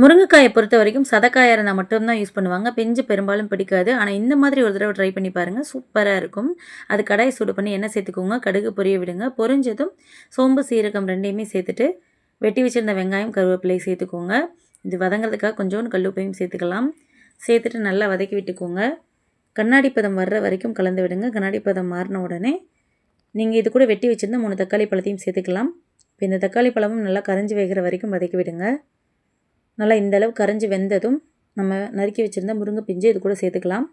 முருங்கைக்காயை பொறுத்த வரைக்கும் சதக்காயாக இருந்தால் மட்டும்தான் யூஸ் பண்ணுவாங்க. பிஞ்சு பெரும்பாலும் பிடிக்காது. ஆனால் இந்த மாதிரி ஒரு தடவை ட்ரை பண்ணி பாருங்கள் சூப்பராக இருக்கும். அது கடாயை சூடு பண்ணி எண்ணெய் சேர்த்துக்கோங்க. கடுகு பொரிய விடுங்க. பொரிஞ்சதும் சோம்பு சீரகம் ரெண்டையுமே சேர்த்துட்டு வெட்டி வச்சிருந்த வெங்காயம் கருவேப்பிலை சேர்த்துக்கோங்க. இது வதங்கிறதுக்காக கொஞ்சோண்டு கல்லுப்பையும் சேர்த்துக்கலாம். சேர்த்துட்டு நல்லா வதக்கி விட்டுக்கோங்க. கண்ணாடி பதம் வர்ற வரைக்கும் கலந்து விடுங்க. கண்ணாடி பதம் மாறின உடனே நீங்கள் இது கூட வெட்டி வச்சுருந்த மூணு தக்காளி பழத்தையும் சேர்த்துக்கலாம். இப்போ இந்த தக்காளி பழமும் நல்லா கரைஞ்சி வேகிற வரைக்கும் வதக்கி விடுங்க. நல்லா இந்தளவு கரைஞ்சி வெந்ததும் நம்ம நறுக்கி வச்சுருந்த முருங்கை பிஞ்சு இது கூட சேர்த்துக்கலாம்.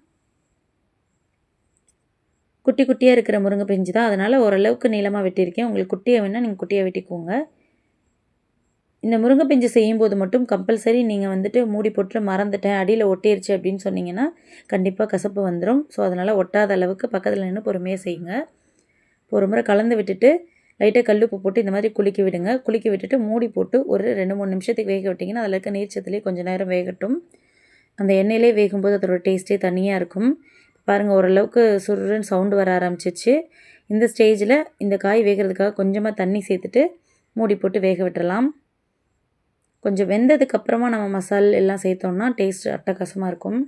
குட்டி குட்டியாக இருக்கிற முருங்கை பிஞ்சு தான். அதனால் ஓரளவுக்கு நீளமாக வெட்டியிருக்கேன். உங்களுக்கு குட்டியாக வேணால் நீங்கள் குட்டியாக வெட்டிக்கோங்க. இந்த முருங்கை பிஞ்சு செய்யும்போது மட்டும் கம்பல்சரி நீங்கள் வந்துட்டு மூடி போட்டு மறந்துட்டேன் அடியில் ஒட்டிருச்சு அப்படின்னு சொன்னீங்கன்னா கண்டிப்பாக கசப்பு வந்துடும் ஸோ அதனால் ஒட்டாத அளவுக்கு பக்கத்தில் நின்று பொறுமையாக செய்யுங்க. ஒரு முறை கலந்து விட்டுட்டு லைட்டாக கல் உப்பு போட்டு இந்த மாதிரி குலுக்கி விடுங்க. குலுக்கி விட்டுட்டு மூடி போட்டு ஒரு ரெண்டு மூணு நிமிஷத்துக்கு வேக விட்டிங்கன்னா அதில் இருக்க நீர்ச்சத்துலேயே கொஞ்சம் நேரம் வேகட்டும். அந்த எண்ணெயிலே வேகும்போது அதோட டேஸ்ட்டே தனியாக இருக்கும். பாருங்கள் ஓரளவுக்கு சுருன்னு சவுண்டு வர ஆரம்பிச்சிச்சு. இந்த ஸ்டேஜில் இந்த காய் வேகிறதுக்காக கொஞ்சமாக தண்ணி சேர்த்துட்டு மூடி போட்டு வேக விட்டுறலாம். கொஞ்சம் வெந்ததுக்கப்புறமா நம்ம மசால் எல்லாம் சேர்த்தோம்னா டேஸ்ட் அட்டகாசமாக இருக்கும்.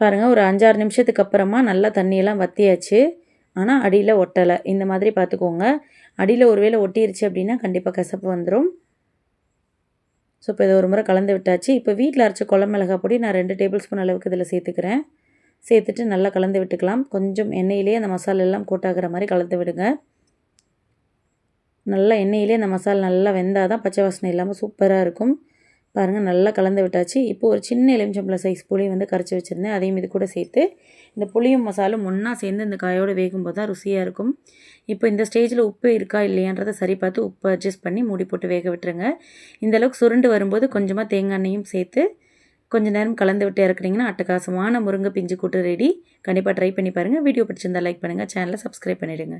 பாருங்கள் ஒரு அஞ்சாறு நிமிஷத்துக்கு அப்புறமா நல்லா தண்ணியெல்லாம் வற்றியாச்சு ஆனால் அடியில் ஒட்டலை. இந்த மாதிரி பார்த்துக்கோங்க அடியில் ஒருவேளை ஒட்டிருச்சு அப்படின்னா கண்டிப்பாக கசப்பு வந்துடும் ஸோ இப்போ இதை ஒரு முறை கலந்து விட்டாச்சு. இப்போ வீட்டில் அரைச்ச குழம்பு பொடி நான் ரெண்டு டேபிள் ஸ்பூன் அளவுக்கு இதில் சேர்த்துக்கிறேன். சேர்த்துட்டு நல்லா கலந்து விட்டுக்கலாம். கொஞ்சம் எண்ணெயிலே அந்த மசாலா எல்லாம் கூட்டாகிற மாதிரி கலந்து விடுங்க. நல்லா எண்ணெயிலே அந்த மசாலா நல்லா வெந்தால் தான் பச்சை வாசனை இல்லாமல் சூப்பராக இருக்கும். பாருங்கள் நல்லா கலந்து விட்டாச்சு. இப்போ ஒரு சின்ன எலுமிச்சம்பழம் சைஸ் புளி வந்து கரைச்சி வச்சுருந்தேன். அதையும் இது கூட சேர்த்து இந்த புளியும் மசாலும் ஒன்றா சேர்ந்து இந்த காயோடு வேகும்போது தான் ருசியாக இருக்கும். இப்போ இந்த ஸ்டேஜில் உப்பு இருக்கா இல்லையான்றதை சரி பார்த்து உப்பு அட்ஜஸ்ட் பண்ணி மூடி போட்டு வேக விட்டுருங்க. இந்தளவுக்கு சுருண்டு வரும்போது கொஞ்சமாக தேங்காய் எண்ணெயும் சேர்த்து கொஞ்சம் நேரம் கலந்து விட்டு இறக்குனீங்கன்னா அட்டகாசமான முருங்கை பிஞ்சு கூட்டு ரெடி கண்டிப்பாக ட்ரை பண்ணி பாருங்கள் வீடியோ பிடிச்சிருந்தா லைக் பண்ணுங்கள் சேனலை சப்ஸ்கிரைப் பண்ணிவிடுங்க